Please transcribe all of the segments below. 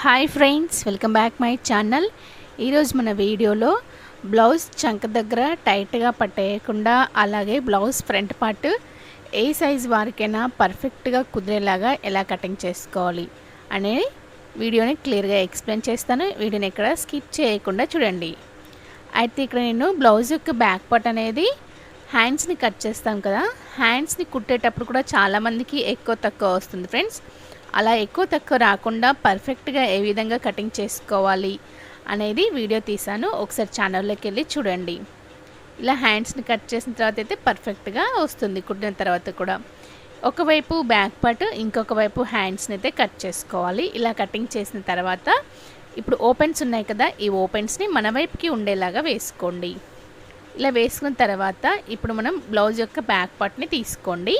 Hi friends welcome back my channel ఈరోజు మన వీడియోలో బ్లౌజ్ చంక దగ్గర టైట్గా పట్టేయకుండా అలాగే బ్లౌజ్ ఫ్రంట్ పార్ట్ ఏ సైజ్ వారికైనా పర్ఫెక్ట్గా కుదిరేలాగా ఎలా కటింగ్ చేసుకోవాలి అనే వీడియోని క్లియర్గా ఎక్స్ప్లెయిన్ చేస్తాను. వీడియోని ఎక్కడ స్కిప్ చేయకుండా చూడండి. అయితే ఇక్కడ నేను బ్లౌజ్ యొక్క బ్యాక్ పార్ట్ అనేది హ్యాండ్స్ని కట్ చేస్తాం కదా. హ్యాండ్స్ని కుట్టేటప్పుడు కూడా చాలామందికి ఎక్కువ తక్కువ వస్తుంది ఫ్రెండ్స్ అలా ఎక్కువ తక్కువ రాకుండా పర్ఫెక్ట్గా ఏ విధంగా కటింగ్ చేసుకోవాలి అనేది వీడియో తీసాను ఒకసారి ఛానల్లోకి వెళ్ళి చూడండి. ఇలా హ్యాండ్స్ని కట్ చేసిన తర్వాత అయితే పర్ఫెక్ట్గా వస్తుంది కుట్టిన తర్వాత కూడా. ఒకవైపు బ్యాక్ పార్ట్ ఇంకొక వైపు హ్యాండ్స్ని అయితే కట్ చేసుకోవాలి. ఇలా కటింగ్ చేసిన తర్వాత ఇప్పుడు ఓపెన్స్ ఉన్నాయి కదా ఈ ఓపెన్స్ని మన వైపుకి ఉండేలాగా వేసుకోండి. ఇలా వేసుకున్న తర్వాత ఇప్పుడు మనం బ్లౌజ్ యొక్క బ్యాక్ పార్ట్ని తీసుకోండి.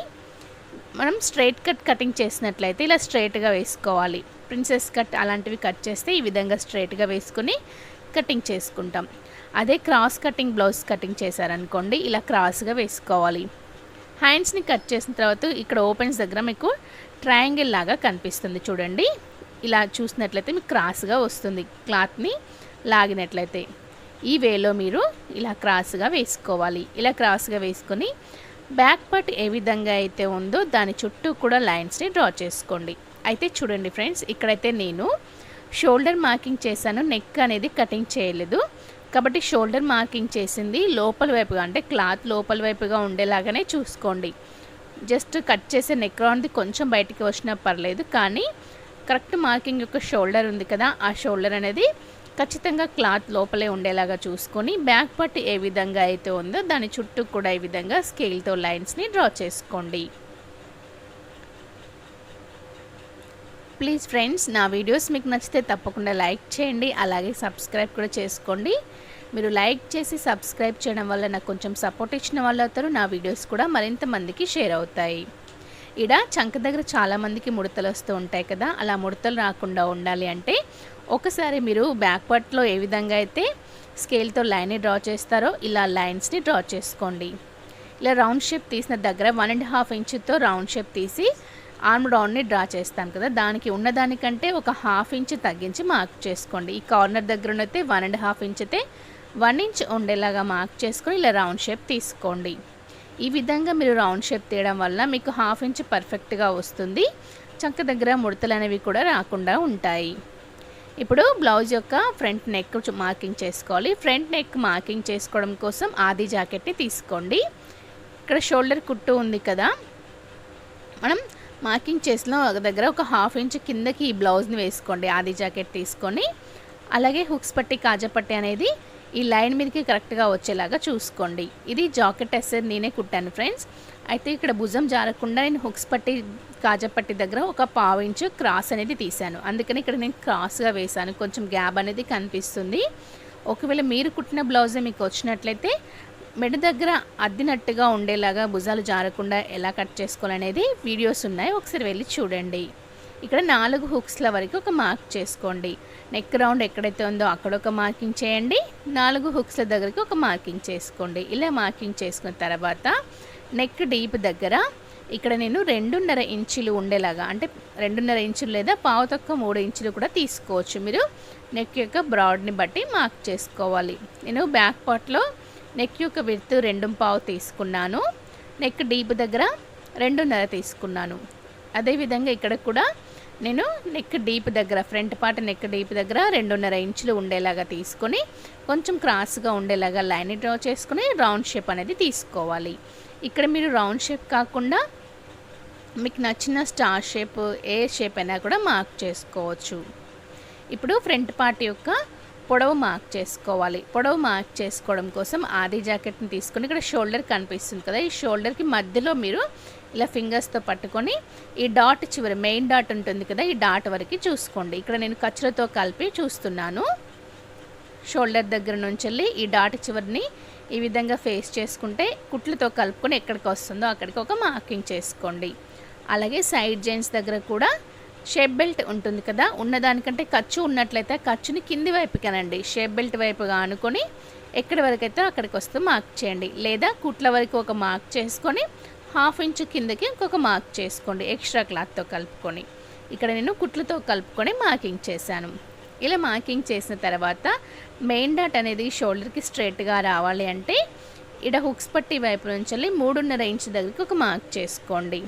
మనం స్ట్రైట్ కట్ కటింగ్ చేసినట్లయితే ఇలా స్ట్రైట్గా వేసుకోవాలి. ప్రిన్సెస్ కట్ అలాంటివి కట్ చేస్తే ఈ విధంగా స్ట్రైట్గా వేసుకుని కటింగ్ చేసుకుంటాం. అదే క్రాస్ కటింగ్ బ్లౌజ్ కటింగ్ చేశారనుకోండి ఇలా క్రాస్గా వేసుకోవాలి. హ్యాండ్స్ని కట్ చేసిన తర్వాత ఇక్కడ ఓపెన్స్ దగ్గర మీకు ట్రయాంగిల్ లాగా కనిపిస్తుంది చూడండి. ఇలా చూసినట్లయితే మీకు క్రాస్గా వస్తుంది. క్లాత్ని లాగినట్లయితే ఈ వేలో మీరు ఇలా క్రాస్గా వేసుకోవాలి. ఇలా క్రాస్గా వేసుకొని బ్యాక్ పార్ట్ ఏ విధంగా అయితే ఉందో దాని చుట్టూ కూడా లైన్స్ని డ్రా చేసుకోండి. అయితే చూడండి ఫ్రెండ్స్ ఇక్కడైతే నేను షోల్డర్ మార్కింగ్ చేశాను. నెక్ అనేది కటింగ్ చేయలేదు. కాబట్టి షోల్డర్ మార్కింగ్ చేసింది లోపల వైపుగా అంటే క్లాత్ లోపల వైపుగా ఉండేలాగానే చూసుకోండి. జస్ట్ కట్ చేసే నెక్ రౌండ్ది కొంచెం బయటికి వచ్చినా పర్లేదు. కానీ కరెక్ట్ మార్కింగ్ యొక్క షోల్డర్ ఉంది కదా ఆ షోల్డర్ అనేది ఖచ్చితంగా క్లాత్ లోపలే ఉండేలాగా చూసుకొని బ్యాక్ పట్టు ఏ విధంగా అయితే ఉందో దాని చుట్టూ కూడా ఈ విధంగా స్కేల్తో లైన్స్ని డ్రా చేసుకోండి. ప్లీజ్ ఫ్రెండ్స్ నా వీడియోస్ మీకు నచ్చితే తప్పకుండా లైక్ చేయండి అలాగే సబ్స్క్రైబ్ కూడా చేసుకోండి. మీరు లైక్ చేసి సబ్స్క్రైబ్ చేయడం వల్ల నాకు కొంచెం సపోర్ట్ ఇచ్చిన వాళ్ళు అవుతారు నా వీడియోస్ కూడా మరింత మందికి షేర్ అవుతాయి. ఇడ చంక దగ్గర చాలామందికి ముడతలు వస్తూ ఉంటాయి కదా అలా ముడతలు రాకుండా ఉండాలి అంటే ఒకసారి మీరు బ్యాక్ పార్ట్లో ఏ విధంగా అయితే స్కేల్తో లైన్ని డ్రా చేస్తారో ఇలా లైన్స్ని డ్రా చేసుకోండి. ఇలా రౌండ్ షేప్ తీసిన దగ్గర వన్ అండ్ హాఫ్ ఇంచుతో రౌండ్ షేప్ తీసి ఆర్మ్ రౌండ్ని డ్రా చేస్తాను కదా దానికి ఉన్నదానికంటే ఒక హాఫ్ ఇంచ్ తగ్గించి మార్క్ చేసుకోండి. ఈ కార్నర్ దగ్గర అయితే వన్ అండ్ హాఫ్ ఇంచ్ అయితే వన్ ఇంచ్ ఉండేలాగా మార్క్ చేసుకొని ఇలా రౌండ్ షేప్ తీసుకోండి. ఈ విధంగా మీరు రౌండ్ షేప్ తీయడం వల్ల మీకు హాఫ్ ఇంచ్ పర్ఫెక్ట్గా వస్తుంది. చంక దగ్గర ముడతలు అనేవి కూడా రాకుండా ఉంటాయి. ఇప్పుడు బ్లౌజ్ యొక్క ఫ్రంట్ నెక్ మార్కింగ్ చేసుకోవాలి. ఫ్రంట్ నెక్ మార్కింగ్ చేసుకోవడం కోసం ఆది జాకెట్ని తీసుకోండి. ఇక్కడ షోల్డర్ కుట్టు ఉంది కదా. మనం మార్కింగ్ చేసిన ఒక దగ్గర ఒక హాఫ్ ఇంచ్ కిందకి ఈ బ్లౌజ్ని వేసుకోండి. ఆది జాకెట్ తీసుకొని. అలాగే హుక్స్ పట్టి కాజపట్టి అనేది ఈ లైన్ మీదకి కరెక్ట్గా వచ్చేలాగా చూసుకోండి. ఇది జాకెట్ ఎస్సర్ నేనే కుట్టాను ఫ్రెండ్స్. అయితే ఇక్కడ భుజం జారకుండా నేను హుక్స్ పట్టి కాజపట్టి దగ్గర ఒక పావు ఇంచు క్రాస్ అనేది తీశాను. అందుకని ఇక్కడ నేను క్రాస్గా వేశాను. కొంచెం గ్యాప్ అనేది కనిపిస్తుంది. ఒకవేళ మీరు కుట్టిన బ్లౌజే మీకు వచ్చినట్లయితే మెడ దగ్గర అద్దినట్టుగా ఉండేలాగా భుజాలు జారకుండా ఎలా కట్ చేసుకోవాలనేది వీడియోస్ ఉన్నాయి. ఒకసారి వెళ్ళి చూడండి. ఇక్కడ నాలుగు హుక్స్ల వరకు ఒక మార్క్ చేసుకోండి. నెక్ రౌండ్ ఎక్కడైతే ఉందో అక్కడ ఒక మార్కింగ్ చేయండి. నాలుగు హుక్స్ల దగ్గరికి ఒక మార్కింగ్ చేసుకోండి. ఇలా మార్కింగ్ చేసుకున్న తర్వాత నెక్ డీప్ దగ్గర ఇక్కడ నేను రెండున్నర ఇంచులు ఉండేలాగా అంటే రెండున్నర ఇంచులు లేదా పావు తక్కువ మూడు ఇంచులు కూడా తీసుకోవచ్చు మీరు. నెక్ యొక్క బ్రాడ్ని బట్టి మార్క్ చేసుకోవాలి. నేను బ్యాక్ పార్ట్లో నెక్ యొక్క విత్ రెండు పావు తీసుకున్నాను. నెక్ డీప్ దగ్గర రెండున్నర తీసుకున్నాను. అదేవిధంగా ఇక్కడ కూడా నేను నెక్ డీప్ దగ్గర ఫ్రంట్ పార్ట్ నెక్ డీప్ దగ్గర రెండున్నర ఇంచులు ఉండేలాగా తీసుకొని కొంచెం క్రాస్గా ఉండేలాగా లైన్ డ్రా చేసుకుని రౌండ్ షేప్ అనేది తీసుకోవాలి. ఇక్కడ మీరు రౌండ్ షేప్ కాకుండా మీకు నచ్చిన స్టార్ షేప్ ఏ షేప్ అయినా కూడా మార్క్ చేసుకోవచ్చు. ఇప్పుడు ఫ్రంట్ పార్ట్ యొక్క పొడవు మార్క్ చేసుకోవాలి. పొడవు మార్క్ చేసుకోవడం కోసం ఆది జాకెట్ని తీసుకొని ఇక్కడ షోల్డర్ కనిపిస్తుంది కదా ఈ షోల్డర్కి మధ్యలో మీరు ఇలా ఫింగర్స్తో పట్టుకొని ఈ డాట్ చివరి మెయిన్ డాట్ ఉంటుంది కదా ఈ డాట్ వరకు చూసుకోండి. ఇక్కడ నేను ఖర్చులతో కలిపి చూస్తున్నాను. షోల్డర్ దగ్గర నుంచి వెళ్ళి ఈ డాట్ చివరిని ఈ విధంగా ఫేస్ చేసుకుంటే కుట్లతో కలుపుకొని ఎక్కడికి వస్తుందో అక్కడికి ఒక మార్కింగ్ చేసుకోండి. అలాగే సైడ్ జైన్స్ దగ్గర కూడా షేప్ బెల్ట్ ఉంటుంది కదా ఉన్నదానికంటే ఖర్చు ఉన్నట్లయితే ఖర్చుని కింది వైపుకేనండి షేప్ బెల్ట్ వైపుగా అనుకొని ఎక్కడి వరకు అయితే అక్కడికి వస్తే మార్క్ చేయండి. లేదా కుట్ల వరకు ఒక మార్క్ చేసుకొని హాఫ్ ఇంచు కిందకి ఇంకొక మార్క్ చేసుకోండి ఎక్స్ట్రా క్లాత్తో కలుపుకొని. ఇక్కడ నేను కుట్లతో కలుపుకొని మార్కింగ్ చేశాను. ఇలా మార్కింగ్ చేసిన తర్వాత మెయిన్ డాట్ అనేది షోల్డర్కి స్ట్రైట్గా రావాలి అంటే ఇక్కడ హుక్స్ పట్టి వైపు నుంచి మూడున్నర ఇంచ్ దగ్గరికి ఒక మార్క్ చేసుకోండి.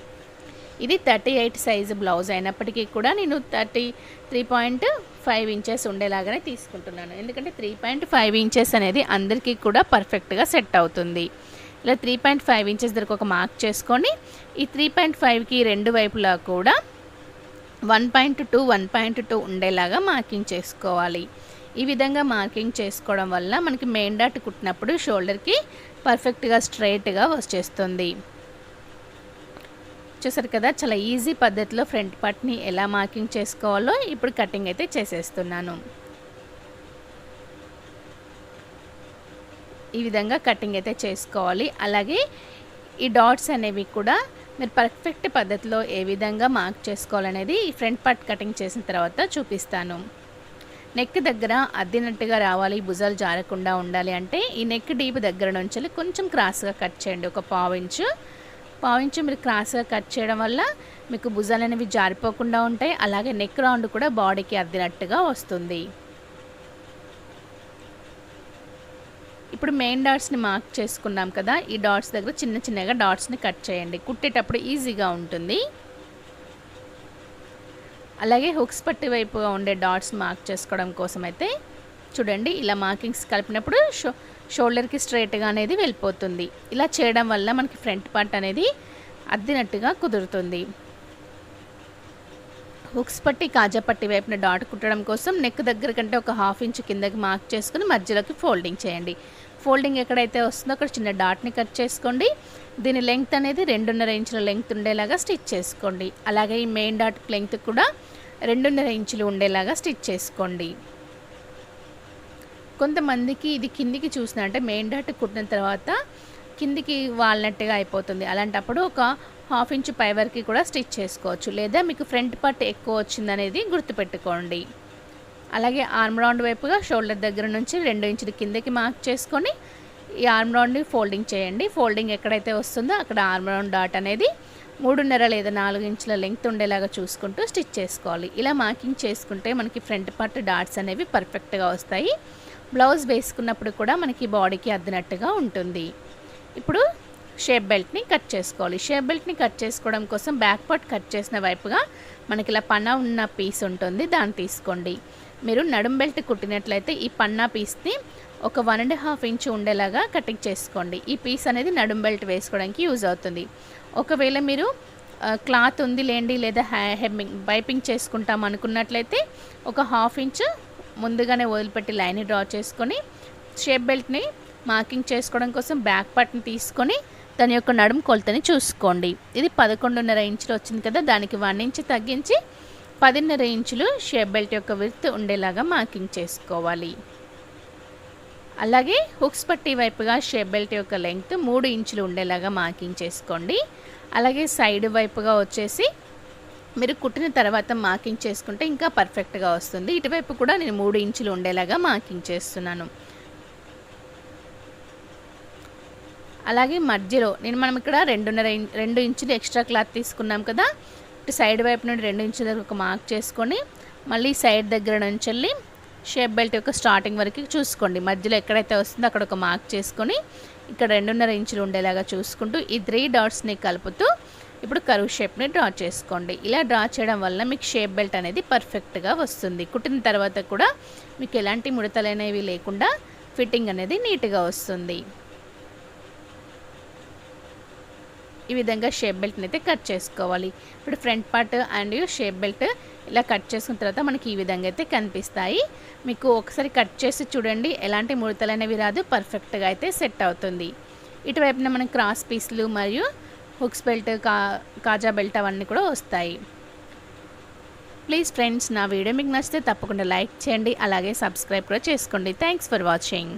ఇది థర్టీ ఎయిట్ సైజు బ్లౌజ్ అయినప్పటికీ కూడా నేను thirty three point five inches ఉండేలాగానే తీసుకుంటున్నాను. ఎందుకంటే త్రీ పాయింట్ ఫైవ్ ఇంచెస్ అనేది అందరికీ కూడా పర్ఫెక్ట్గా సెట్ అవుతుంది. ఇలా త్రీ పాయింట్ ఫైవ్ ఇంచెస్ దగ్గర ఒక మార్క్ చేసుకొని ఈ త్రీ పాయింట్ ఫైవ్కి రెండు వైపులా కూడా one point two one point two ఉండేలాగా మార్కింగ్ చేసుకోవాలి. ఈ విధంగా మార్కింగ్ చేసుకోవడం వల్ల మనకి మెయిన్ డాట్ కుట్టినప్పుడు షోల్డర్కి పర్ఫెక్ట్గా స్ట్రైట్గా వచ్చేస్తుంది. చూసారు కదా చాలా ఈజీ పద్ధతిలో ఫ్రంట్ పార్ట్ని ఎలా మార్కింగ్ చేసుకోవాలో ఇప్పుడు కటింగ్ అయితే చేసేస్తున్నాను. ఈ విధంగా కటింగ్ అయితే చేసుకోవాలి. అలాగే ఈ డాట్స్ అనేవి కూడా మీరు పర్ఫెక్ట్ పద్ధతిలో ఏ విధంగా మార్క్ చేసుకోవాలనేది ఈ ఫ్రంట్ పార్ట్ కటింగ్ చేసిన తర్వాత చూపిస్తాను. నెక్ దగ్గర అద్దినట్టుగా రావాలి భుజాలు జారకుండా ఉండాలి అంటే ఈ నెక్ డీప్ దగ్గర నుంచి కొంచెం క్రాస్గా కట్ చేయండి ఒక పావు ఇంచు. పావించి మీరు క్రాస్గా కట్ చేయడం వల్ల మీకు భుజాలు అనేవి జారిపోకుండా ఉంటాయి. అలాగే నెక్ రౌండ్ కూడా బాడీకి అద్దినట్టుగా వస్తుంది. ఇప్పుడు మెయిన్ డాట్స్ని మార్క్ చేసుకున్నాం కదా ఈ డాట్స్ దగ్గర చిన్న చిన్నగా డాట్స్ని కట్ చేయండి. కుట్టేటప్పుడు ఈజీగా ఉంటుంది. అలాగే హుక్స్ పట్టి వైపుగా ఉండే డాట్స్ మార్క్ చేసుకోవడం కోసం అయితే చూడండి ఇలా మార్కింగ్స్ కలిపినప్పుడు షో షోల్డర్కి స్ట్రైట్గా అనేది వెళ్ళిపోతుంది. ఇలా చేయడం వల్ల మనకి ఫ్రంట్ పార్ట్ అనేది అద్దినట్టుగా కుదురుతుంది. హుక్స్ పట్టి కాజా పట్టి వైపున డాట్ కుట్టడం కోసం నెక్ దగ్గర కంటే ఒక హాఫ్ ఇంచ్ కిందకి మార్క్ చేసుకుని మధ్యలోకి ఫోల్డింగ్ చేయండి. ఫోల్డింగ్ ఎక్కడైతే వస్తుందో అక్కడ చిన్న డాట్ని కట్ చేసుకోండి. దీని లెంగ్త్ అనేది రెండున్నర ఇంచుల లెంగ్త్ ఉండేలాగా స్టిచ్ చేసుకోండి. అలాగే ఈ మెయిన్ డాట్ లెంగ్త్ కూడా రెండున్నర ఇంచులు ఉండేలాగా స్టిచ్ చేసుకోండి. కొంతమందికి ఇది కిందికి చూసిన అంటే మెయిన్ డాట్ కుట్టిన తర్వాత కిందికి వాల్నట్టుగా అయిపోతుంది. అలాంటప్పుడు ఒక హాఫ్ ఇంచ్ పై వరకు కూడా స్టిచ్ చేసుకోవచ్చు. లేదా మీకు ఫ్రంట్ పార్ట్ ఎక్కువ వచ్చిందనేది గుర్తుపెట్టుకోండి. అలాగే ఆర్మ్ రౌండ్ వైపుగా షోల్డర్ దగ్గర నుంచి రెండు ఇంచుల కిందకి మార్క్ చేసుకొని ఈ ఆర్మ్ రౌండ్ని ఫోల్డింగ్ చేయండి. ఫోల్డింగ్ ఎక్కడైతే వస్తుందో అక్కడ ఆర్మ్ రౌండ్ డాట్ అనేది మూడున్నర లేదా నాలుగు ఇంచుల లెంగ్త్ ఉండేలాగా చూసుకుంటూ స్టిచ్ చేసుకోవాలి. ఇలా మార్కింగ్ చేసుకుంటే మనకి ఫ్రంట్ పార్ట్ డాట్స్ అనేవి పర్ఫెక్ట్గా వస్తాయి. బ్లౌజ్ వేసుకున్నప్పుడు కూడా మనకి బాడీకి అద్దినట్టుగా ఉంటుంది. ఇప్పుడు షేప్ బెల్ట్ని కట్ చేసుకోవాలి. షేప్ బెల్ట్ని కట్ చేసుకోవడం కోసం బ్యాక్ పార్ట్ కట్ చేసిన వైపుగా మనకి ఇలా పన్న ఉన్న పీస్ ఉంటుంది దాన్ని తీసుకోండి. మీరు నడుం బెల్ట్ కుట్టినట్లయితే ఈ పన్నా పీస్ని ఒక వన్ అండ్ హాఫ్ ఇంచ్ ఉండేలాగా కటింగ్ చేసుకోండి. ఈ పీస్ అనేది నడుం బెల్ట్ వేసుకోవడానికి యూజ్ అవుతుంది. ఒకవేళ మీరు క్లాత్ ఉంది లేండి లేదా హెమ్మింగ్ పైపింగ్ చేసుకుంటాం అనుకున్నట్లయితే ఒక హాఫ్ ఇంచ్ ముందుగానే వదిలిపెట్టి లైన్ డ్రా చేసుకొని షేప్ బెల్ట్ని మార్కింగ్ చేసుకోవడం కోసం బ్యాక్ పార్ట్ని తీసుకొని దాని యొక్క నడుము కొలతని చూసుకోండి. ఇది పదకొండున్నర ఇంచులు వచ్చింది కదా దానికి వన్ ఇంచ్ తగ్గించి పదిన్నర ఇంచులు షేప్ బెల్ట్ యొక్క విర్త్ ఉండేలాగా మార్కింగ్ చేసుకోవాలి. అలాగే హుక్స్ పట్టి వైపుగా షేప్ బెల్ట్ యొక్క లెంగ్త్ మూడు ఇంచులు ఉండేలాగా మార్కింగ్ చేసుకోండి. అలాగే సైడ్ వైపుగా వచ్చేసి మీరు కుట్టిన తర్వాత మార్కింగ్ చేసుకుంటే ఇంకా పర్ఫెక్ట్గా వస్తుంది. ఇటువైపు కూడా నేను మూడు ఇంచులు ఉండేలాగా మార్కింగ్ చేస్తున్నాను. అలాగే మధ్యలో నేను మనం ఇక్కడ రెండున్నర రెండు ఇంచులు ఎక్స్ట్రా క్లాత్ తీసుకున్నాం కదా ఇటు సైడ్ వైపు నుండి రెండు ఇంచుల దగ్గర ఒక మార్క్ చేసుకొని మళ్ళీ సైడ్ దగ్గర నుంచి వెళ్ళి షేప్ బెల్ట్ యొక్క స్టార్టింగ్ వరకు చూసుకోండి. మధ్యలో ఎక్కడైతే వస్తుందో అక్కడ ఒక మార్క్ చేసుకొని ఇక్కడ రెండున్నర ఇంచులు ఉండేలాగా చూసుకుంటూ ఈ త్రీ డాట్స్ని కలుపుతూ ఇప్పుడు కరువు షేప్ని డ్రా చేసుకోండి. ఇలా డ్రా చేయడం వల్ల మీకు షేప్ బెల్ట్ అనేది పర్ఫెక్ట్గా వస్తుంది. కుట్టిన తర్వాత కూడా మీకు ఎలాంటి ముడతలనేవి లేకుండా ఫిట్టింగ్ అనేది నీట్గా వస్తుంది. ఈ విధంగా షేప్ బెల్ట్ని అయితే కట్ చేసుకోవాలి. ఇప్పుడు front part and shape belt ఇలా కట్ చేసుకున్న తర్వాత మనకి ఈ విధంగా అయితే కనిపిస్తాయి. మీకు ఒకసారి కట్ చేసి చూడండి. ఎలాంటి ముడతలు అనేవి రాదు. పర్ఫెక్ట్గా అయితే సెట్ అవుతుంది. ఇటువైపున మనం క్రాస్ పీస్లు మరియు హుక్స్ బెల్ట్ కా కాజా బెల్ట్ అవన్నీ కూడా వస్తాయి. ప్లీజ్ ఫ్రెండ్స్ నా వీడియో మీకు నచ్చితే తప్పకుండా లైక్ చేయండి అలాగే సబ్స్క్రైబ్ కూడా చేసుకోండి. Thanks for watching